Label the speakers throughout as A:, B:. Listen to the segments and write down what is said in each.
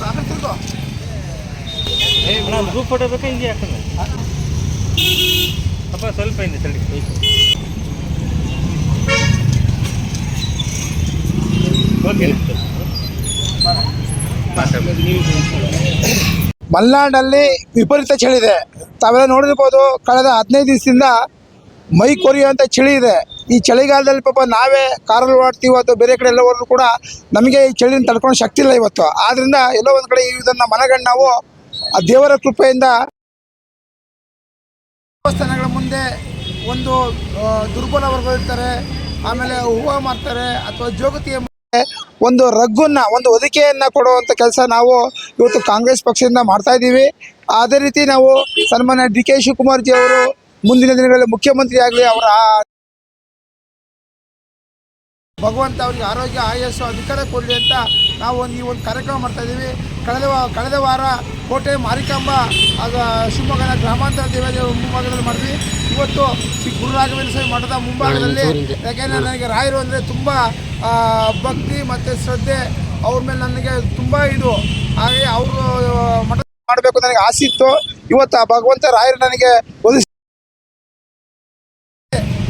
A: Bakit ito? Group photo ಬೇಕಾ ಹಿಂಗೆ ಹಾಕೋಣ ಅಪ್ಪ ಸ್ವಲ್ಪ ಹಿಂದೆ ಓಕೆ
B: ಮಲೆನಾಡಲ್ಲಿ ವಿಪರೀತ ಚಳಿ ಇದೆ. ತಾವೆಲ್ಲ ನೋಡಿರ್ಬೋದು ಕಳೆದ ಹದಿನೈದು ದಿವಸದಿಂದ ಮೈ ಕೊರಿಯುವಂಥ ಚಳಿ ಇದೆ. ಈ ಚಳಿಗಾಲದಲ್ಲಿ ಪಾಪ ನಾವೇ ಕಾರಲ್ಲಿ ಓಡಾಡ್ತೀವಿ ಅಥವಾ ಬೇರೆ ಕಡೆ ಎಲ್ಲ ಹೋದ್ರು ಕೂಡ ನಮಗೆ ಈ ಚಳಿನ ತಡ್ಕೊಳ್ಳೋ ಶಕ್ತಿ ಇಲ್ಲ ಇವತ್ತು. ಆದ್ರಿಂದ ಎಲ್ಲೋ ಒಂದು ಕಡೆ ಇದನ್ನು ಮನಗಂಡು ನಾವು ಆ ದೇವರ ಕೃಪೆಯಿಂದ ದೇವಸ್ಥಾನಗಳ ಮುಂದೆ ಒಂದು ದುರ್ಬಲ ವರ್ಗ ಇರ್ತಾರೆ, ಆಮೇಲೆ ಹೂವು ಮಾಡ್ತಾರೆ ಅಥವಾ ಜೋಗತಿಯ ಒಂದು ರಗ್ಗನ್ನ, ಒಂದು ಹೊದಿಕೆಯನ್ನ ಕೊಡುವಂತ ಕೆಲಸ ನಾವು ಇವತ್ತು ಕಾಂಗ್ರೆಸ್ ಪಕ್ಷದಿಂದ ಮಾಡ್ತಾ ಇದ್ದೀವಿ. ಅದೇ ರೀತಿ ನಾವು ಸನ್ಮಾನ್ಯ ಡಿ ಕೆ ಶಿವಕುಮಾರ್ ಜಿ ಅವರು ಮುಂದಿನ ದಿನಗಳಲ್ಲಿ ಮುಖ್ಯಮಂತ್ರಿ ಆಗಲಿ ಅವರ ಭಗವಂತ ಅವರಿಗೆ ಆರೋಗ್ಯ ಆಯಸ್ಸು ಅಧಿಕಾರ ಕೊಡಲಿ ಅಂತ ನಾವು ಒಂದು ಈ ಒಂದು ಕಾರ್ಯಕ್ರಮ ಮಾಡ್ತಾ ಇದ್ದೀವಿ. ಕಳೆದ ವಾ- ಕಳೆದ ವಾರ ಕೋಟೆ ಮಾರಿಕಾಂಬ ಅದು ಶಿವಮೊಗ್ಗ ಗ್ರಾಮಾಂತರ ದೇವಾಲಯ ಮುಂಭಾಗದಲ್ಲಿ ಮಾಡಿದ್ವಿ. ಇವತ್ತು ಶ್ರೀ ಗುರುರಾಘವೇಂದ್ರ ಸ್ವಾಮಿ ಮಠದ ಮುಂಭಾಗದಲ್ಲಿ ಯಾಕೆಂದರೆ ನನಗೆ ರಾಯರು ಅಂದರೆ ತುಂಬ ಭಕ್ತಿ ಮತ್ತು ಶ್ರದ್ಧೆ ಅವ್ರ ಮೇಲೆ ನನಗೆ ತುಂಬ ಇದು. ಹಾಗೆ ಅವರು ಮಠ ಮಾಡಬೇಕು ನನಗೆ ಆಸೆ ಇತ್ತು. ಇವತ್ತು ಆ ಭಗವಂತ ರಾಯರು ನನಗೆ ಒಲಿಸಿ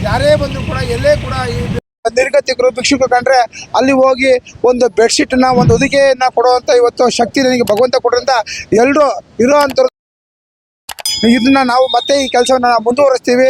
B: ಯಾರೇ ಬಂದರೂ ಕೂಡ ಎಲ್ಲೇ ಕೂಡ ಈ ನಿರ್ಗತಿಕರು ಭಿಕ್ಷುಕರು ಕಂಡ್ರೆ ಅಲ್ಲಿ ಹೋಗಿ ಒಂದು ಬೆಡ್ಶೀಟನ್ನ ಒಂದು ಹೊದಿಕೆಯನ್ನ ಕೊಡುವಂತ ಇವತ್ತು ಶಕ್ತಿ ನನಗೆ ಭಗವಂತ ಕೊಡುವಂತ ಎಲ್ಲರೂ ಇರೋ ಅಂಥವ್ರು ಇದನ್ನ ನಾವು ಮತ್ತೆ ಈ ಕೆಲಸವನ್ನ ಮುಂದುವರಿಸ್ತೀವಿ.